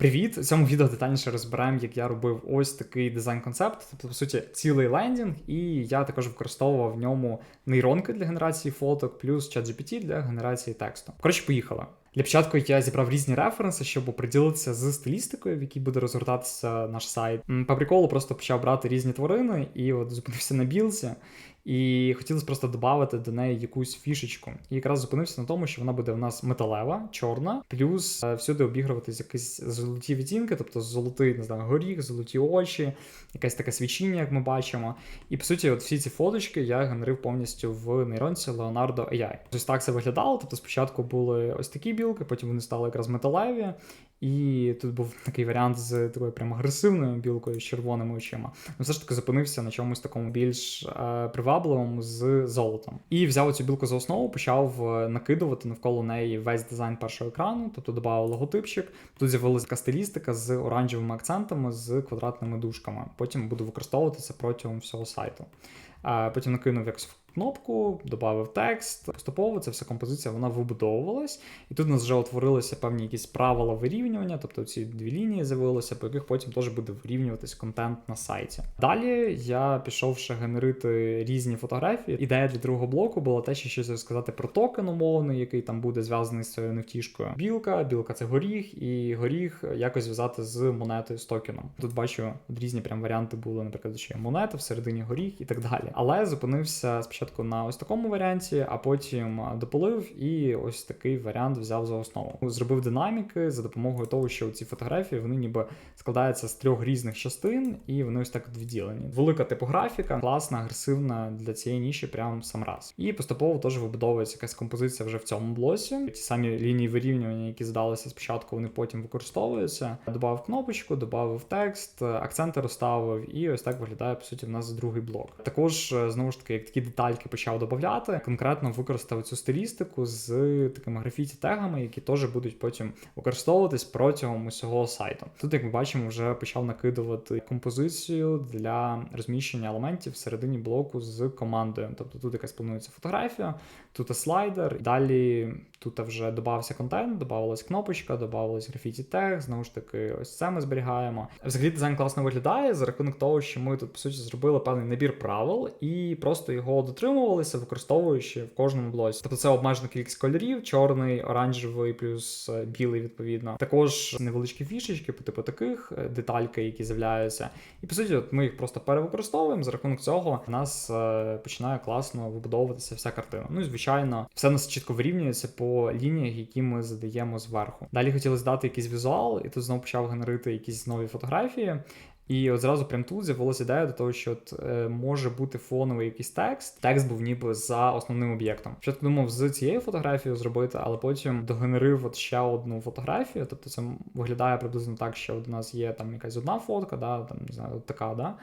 Привіт! У цьому відео детальніше розберемо, як я робив ось такий дизайн-концепт, тобто, по суті, цілий лендінг, і я також використовував в ньому нейронки для генерації фоток, плюс ChatGPT для генерації тексту. Коротше, поїхали. Для початку я зібрав різні референси, щоб приділитися з стилістикою, в якій буде розгортатися наш сайт. По приколу просто почав брати різні тварини і от зупинився на білці. І хотілося просто додати до неї якусь фішечку. І якраз зупинився на тому, що вона буде у нас металева, чорна, плюс е, всюди обігруватись якісь золоті відтінки, тобто золотий не знаю, горіх, золоті очі, якесь таке свічіння, як ми бачимо. І по суті, от всі ці фоточки я генерив повністю в нейронці Leonardo AI. Ось так це виглядало. Тобто спочатку були ось такі білки, потім вони стали якраз металеві. І тут був такий варіант з такою прям агресивною білкою з червоними очима. Ну, все ж таки зупинився на чомусь такому більш е, привабливому з золотом. І взяв цю білку за основу, почав е, накидувати навколо неї весь дизайн першого екрану, тобто додав логотипчик. Тут з'явилася така стилістика з оранжевими акцентами, з квадратними дужками. Потім буду використовуватися протягом всього сайту. Е, Потім накинув якось кнопку, додав текст. Поступово ця вся композиція вона вибудовувалась, і тут у нас вже утворилися певні якісь правила вирівнювання, тобто ці дві лінії з'явилися, по яких потім теж буде вирівнюватись контент на сайті. Далі я пішов ще генерити різні фотографії. Ідея для другого блоку була те, що щось розказати про токен умовний, який там буде зв'язаний з цією невтішкою. Білка, білка це горіх, і горіх якось зв'язати з монетою з токеном. Тут бачу різні прям варіанти були, наприклад, що є монета, всередині горіх і так далі. Але зупинився спочатку на ось такому варіанті, а потім дополив і ось такий варіант взяв за основу. Зробив динаміки за допомогою того, що ці фотографії вони ніби складаються з трьох різних частин, і вони ось так відділені. Велика типографіка, класна, агресивна для цієї ніші, прям сам раз. І поступово теж вибудовується якась композиція вже в цьому блоці. Ті самі лінії вирівнювання, які здалися спочатку, вони потім використовуються. Добавив кнопочку, додав текст, акценти розставив, і ось так виглядає по суті в нас другий блок. Також знову ж таки, як такі детальки почав додавати, конкретно використав цю стилістику з такими графіті-тегами, які теж будуть потім використовуватись протягом усього сайту. Тут, як ми бачимо, вже почав накидувати композицію для розміщення елементів всередині блоку з командою. Тобто тут якась планується фотографія, тут слайдер. Далі тут вже додався контент, додавалась кнопочка, додавалась графіті тег. Знову ж таки, ось це ми зберігаємо. Взагалі дизайн класно виглядає за рахунок того, що ми тут по суті зробили певний набір правил і просто його дотримувалися, використовуючи в кожному блоці. Тобто це обмежена кількість кольорів: чорний, оранжевий, плюс білий, відповідно. Також невеличкі фішечки, по типу таких детальки, які з'являються. І по суті, от ми їх просто перевикористовуємо. За рахунок цього в нас починає класно вибудовуватися вся картина. Ну і звичайно, все у нас чітко вирівнюється по лініях, які ми задаємо зверху. Далі хотілося дати якийсь візуал, і тут знову почав генерити якісь нові фотографії. І от зразу прям тут з'явилася ідея до того, що от, е, може бути фоновий якийсь текст. Текст був ніби за основним об'єктом. Спочатку думав з цією фотографією зробити, але потім догенерив от ще одну фотографію. Тобто це виглядає приблизно так, що от у нас є там якась одна фотка, да, там не знаю, от така, да.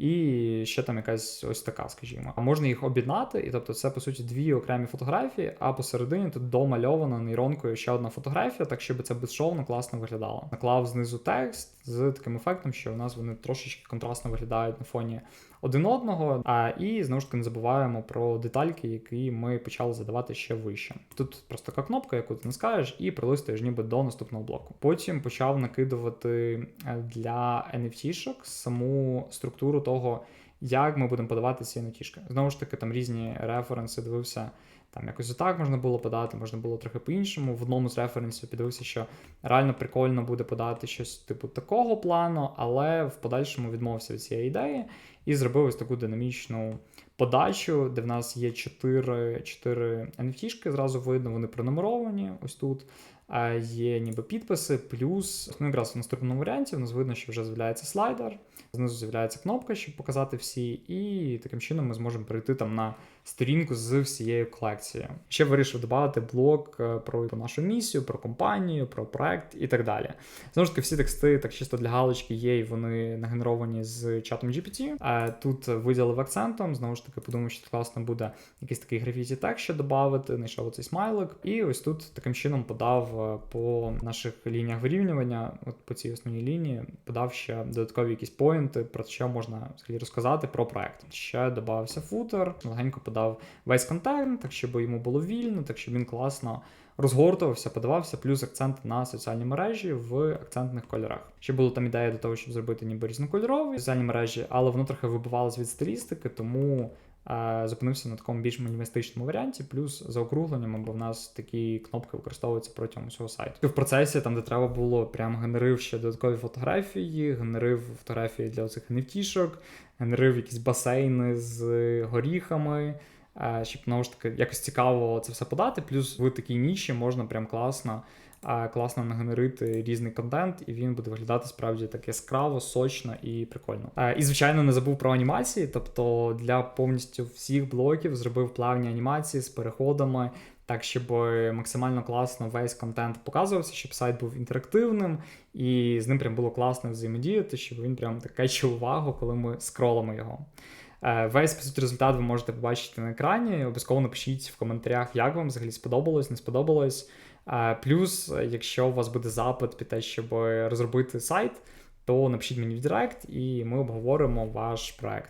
І ще там якась ось така, скажімо. А можна їх об'єднати, і тобто це по суті дві окремі фотографії, а посередині тут домальована нейронкою ще одна фотографія, так щоб це безшовно класно виглядало. Наклав знизу текст з таким ефектом, що у нас вони трошечки контрастно виглядають на фоні один одного. А і знову ж таки не забуваємо про детальки, які ми почали задавати ще вище. Тут просто така кнопка, яку ти наскаєш, і прилистуєш ніби до наступного блоку. Потім почав накидувати для NFT-шок саму структуру того, як ми будемо подавати ці NFT-шки. Знову ж таки, там різні референси дивився. Там якось отак можна було подати, можна було трохи по-іншому. В одному з референсів піддивився, що реально прикольно буде подати щось типу такого плану, але в подальшому відмовився від цієї ідеї і зробив ось таку динамічну подачу, де в нас є 4 4 NFT-шки, зразу видно, вони пронумеровані ось тут. Є ніби підписи, плюс ну якраз в наступному варіанті у нас видно, що вже з'являється слайдер, знизу з'являється кнопка, щоб показати всі, і таким чином ми зможемо перейти там на сторінку з всією колекцією. Ще вирішив додати блок е, про нашу місію, про компанію, про проект і так далі. Знову ж таки, всі тексти так чисто для галочки є, і вони нагенеровані з чатом GPT. Тут виділив акцентом. Знову ж таки, подумав, що класно буде якийсь такий графіті текст ще додати, знайшов оцей смайлик. І ось тут таким чином подав е, по наших лініях вирівнювання, от по цій основній лінії, подав ще додаткові якісь поінти, про що можна взагалі розказати про проект. Ще додався футер, легенько подав весь контент, так щоб йому було вільно, так щоб він класно розгортувався, подавався, плюс акцент на соціальні мережі в акцентних кольорах. Ще була там ідея до того, щоб зробити ніби різнокольорові соціальні мережі, але воно трохи вибивалось від стилістики, тому е, зупинився на такому більш мінімалістичному варіанті, плюс заокругленням, бо в нас такі кнопки використовуються протягом усього сайту. В процесі, там, де треба було, прям генерив ще додаткові фотографії, генерив фотографії для оцих NFT-шок, генерив якісь басейни з горіхами. Е, Щоб знову ж таки якось цікаво це все подати. Плюс в такій ніші можна прям класно, е, класно нагенерити різний контент, і він буде виглядати справді так яскраво, сочно і прикольно. Е, І звичайно не забув про анімації. Тобто для повністю всіх блоків зробив плавні анімації з переходами. Так, щоб максимально класно весь контент показувався, щоб сайт був інтерактивним, і з ним прям було класно взаємодіяти, щоб він прям так качив увагу, коли ми скролимо його. Е, Весь по суті результат ви можете побачити на екрані. Обов'язково напишіть в коментарях, як вам взагалі сподобалось, не сподобалось. Е, Плюс, якщо у вас буде запит під те, щоб розробити сайт, то напишіть мені в Директ, і ми обговоримо ваш проект.